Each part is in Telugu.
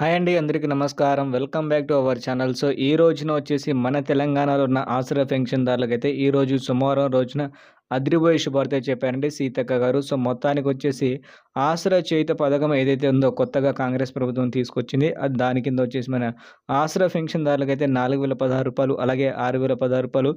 హాయ్ అండి అందరికీ నమస్కారం. Welcome back to our channel. So ఈ రోజున వచ్చేసి మన తెలంగాణలో ఉన్న ఆసరా పెన్షన్దారులకైతే ఈ రోజు సోమవారం రోజున అదిరిపోయే శుభార్త చెప్పారండి సీతక్క గారు. సో మొత్తానికి వచ్చేసి ఆసరా చేయుత పథకం ఏదైతే ఉందో కొత్తగా కాంగ్రెస్ ప్రభుత్వం తీసుకొచ్చింది అది దాని కింద వచ్చేసి మన ఆసరా పెన్షన్దారులకు అయితే నాలుగు వేల పదహారు రూపాయలు అలాగే ఆరు వేల పదహారు రూపాయలు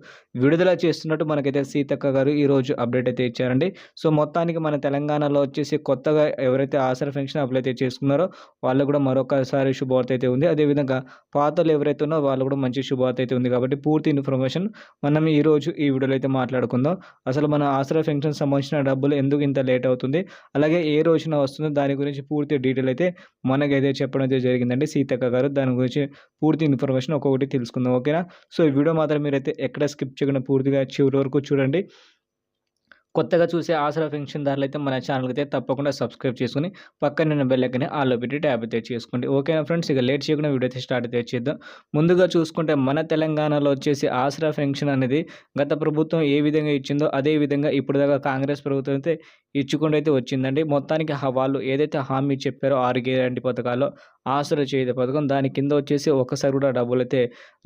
విడుదల చేస్తున్నట్టు మనకైతే సీతక్క గారు ఈరోజు అప్డేట్ అయితే ఇచ్చారండి. సో మొత్తానికి మన తెలంగాణలో వచ్చేసి కొత్తగా ఎవరైతే ఆసరా పెన్షన్ అప్లై అయితే చేసుకున్నారో వాళ్ళు కూడా మరొకసారి శుభవార్త అయితే ఉంది. అదేవిధంగా పాతలు ఎవరైతే ఉన్నారో వాళ్ళు కూడా మంచి శుభవార్త అయితే ఉంది. కాబట్టి పూర్తి ఇన్ఫర్మేషన్ మనం ఈరోజు ఈ వీడియోలో అయితే మాట్లాడుకుందాం. అసలు మన ఆసరా ఫంక్షన్ సంబంధించిన డబ్బులు ఎందుకు ఇంత లేట్ అవుతుంది? అలాగే ఏ రోజున వస్తుందో దాని గురించి పూర్తి డీటెయిల్ అయితే మనకైతే చెప్పడం అయితే జరిగిందండి సీతక్క గారు. దాని గురించి పూర్తి ఇన్ఫర్మేషన్ ఒక్కొక్కటి తెలుసుకుందాం ఓకేనా? సో ఈ వీడియో మాత్రం మీరైతే ఎక్కడ స్కిప్ చేయకుండా పూర్తిగా చివరి వరకు చూడండి. కొత్తగా చూసే ఆసరా పెన్షన్దారులు అయితే మన ఛానల్ అయితే తప్పకుండా సబ్స్క్రైబ్ చేసుకుని పక్కన నేను బెల్లకని ఆలో పెట్టి ట్యాబ్ అయితే చేసుకోండి. ఓకేనా ఫ్రెండ్స్ ఇక లేట్ చేయకుండా వీడియో అయితే స్టార్ట్ అయితే చేద్దాం. ముందుగా చూసుకుంటే మన తెలంగాణలో వచ్చేసి ఆసరా పెన్షన్ అనేది గత ప్రభుత్వం ఏ విధంగా ఇచ్చిందో అదే విధంగా ఇప్పుడు దాకా కాంగ్రెస్ ప్రభుత్వం అయితే ఇచ్చుకుంటూ అయితే వచ్చిందండి. మొత్తానికి వాళ్ళు ఏదైతే హామీ చెప్పారో ఆరు గ్యారంటీ పథకాల్లో ఆసరా చేయదు. పథకం దాని కింద వచ్చేసి ఒకసారి కూడా డబ్బులు అయితే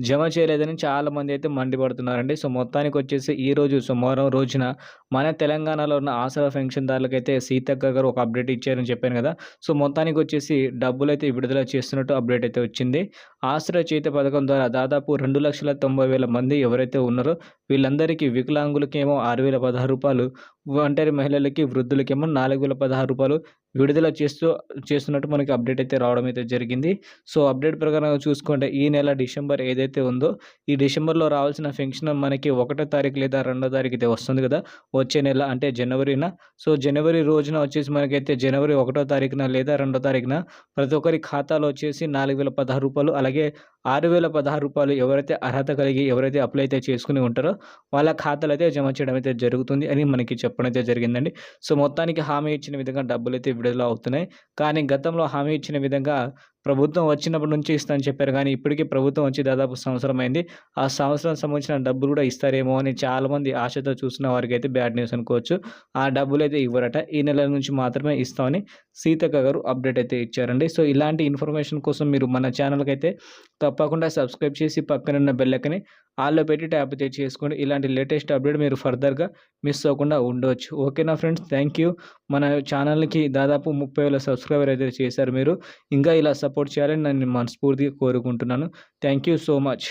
జమ చేయలేదని చాలామంది అయితే మండిపడుతున్నారండి. సో మొత్తానికి వచ్చేసి ఈ రోజు సోమవారం రోజున మన తెలంగాణలో ఉన్న ఆసరా పెన్షన్దారులకైతే సీతక్క గారు ఒక అప్డేట్ ఇచ్చారని చెప్పాను కదా. సో మొత్తానికి వచ్చేసి డబ్బులు అయితే విడుదల చేస్తున్నట్టు అప్డేట్ అయితే వచ్చింది. ఆసరా చేత పథకం ద్వారా దాదాపు రెండు లక్షల తొంభై వేల మంది ఎవరైతే ఉన్నారో వీళ్ళందరికీ వికలాంగులకేమో ఆరు వేల పదహారు రూపాయలు ఒంటరి మహిళలకి వృద్ధులకేమో నాలుగు వేల పదహారు రూపాయలు విడుదల చేస్తూ చేస్తున్నట్టు మనకి అప్డేట్ అయితే రావడం అయితే జరిగింది. సో అప్డేట్ ప్రకారం చూసుకుంటే ఈ నెల డిసెంబర్ ఏదైతే ఉందో ఈ డిసెంబర్లో రావాల్సిన పెన్షన్ మనకి ఒకటో తారీఖు లేదా రెండో తారీఖు అయితే వస్తుంది కదా వచ్చే నెల అంటే జనవరిన. సో జనవరి రోజున వచ్చేసి మనకైతే జనవరి ఒకటో తారీఖున లేదా రెండో తారీఖున ప్రతి ఒక్కరి ఖాతాలో వచ్చేసి నాలుగు వేల పదహారు రూపాయలు అలాగే ఆరు వేల పదహారు రూపాయలు ఎవరైతే అర్హత కలిగి ఎవరైతే అప్లై అయితే చేసుకుని ఉంటారో వాళ్ళ ఖాతాలు అయితే జమ చేయడం అయితే జరుగుతుంది అని మనకి చెప్పడం అయితే జరిగిందండి. సో మొత్తానికి హామీ ఇచ్చిన విధంగా డబ్బులు అయితే విడుదల అవుతున్నాయి. కానీ గతంలో హామీ ఇచ్చిన విధంగా ప్రభుత్వం వచ్చినప్పటి నుంచి ఇస్తానని చెప్పారు. కానీ ఇప్పటికీ ప్రభుత్వం వచ్చి దాదాపు సంవత్సరం అయింది. ఆ సంవత్సరం సంబంధించిన డబ్బులు కూడా ఇస్తారేమో అని చాలామంది ఆశతో చూసిన వారికి అయితే బ్యాడ్ న్యూస్ అనుకోవచ్చు. ఆ డబ్బులు అయితే ఇవ్వరట. ఈ నెల నుంచి మాత్రమే ఇస్తామని సీతక్క గారు అప్డేట్ అయితే ఇచ్చారండి. సో ఇలాంటి ఇన్ఫర్మేషన్ కోసం మీరు మన ఛానల్కి అయితే తప్పకుండా సబ్స్క్రైబ్ చేసి పక్కనున్న బెల్లకని ఆల్లో పెట్టి ట్యాప్ అయితే చేసుకోండి ఇలాంటి లేటెస్ట్ అప్డేట్ మీరు ఫర్దర్గా మిస్ అవ్వకుండా ఉండవచ్చు ఓకేనా ఫ్రెండ్స్? Thank you. మన ఛానల్కి దాదాపు ముప్పై వేల సబ్స్క్రైబర్ అయితే చేశారు మీరు. ఇంకా ఇలా సపోర్ట్ చేయాలని నేను మనస్ఫూర్తిగా కోరుకుంటున్నాను. Thank you so much.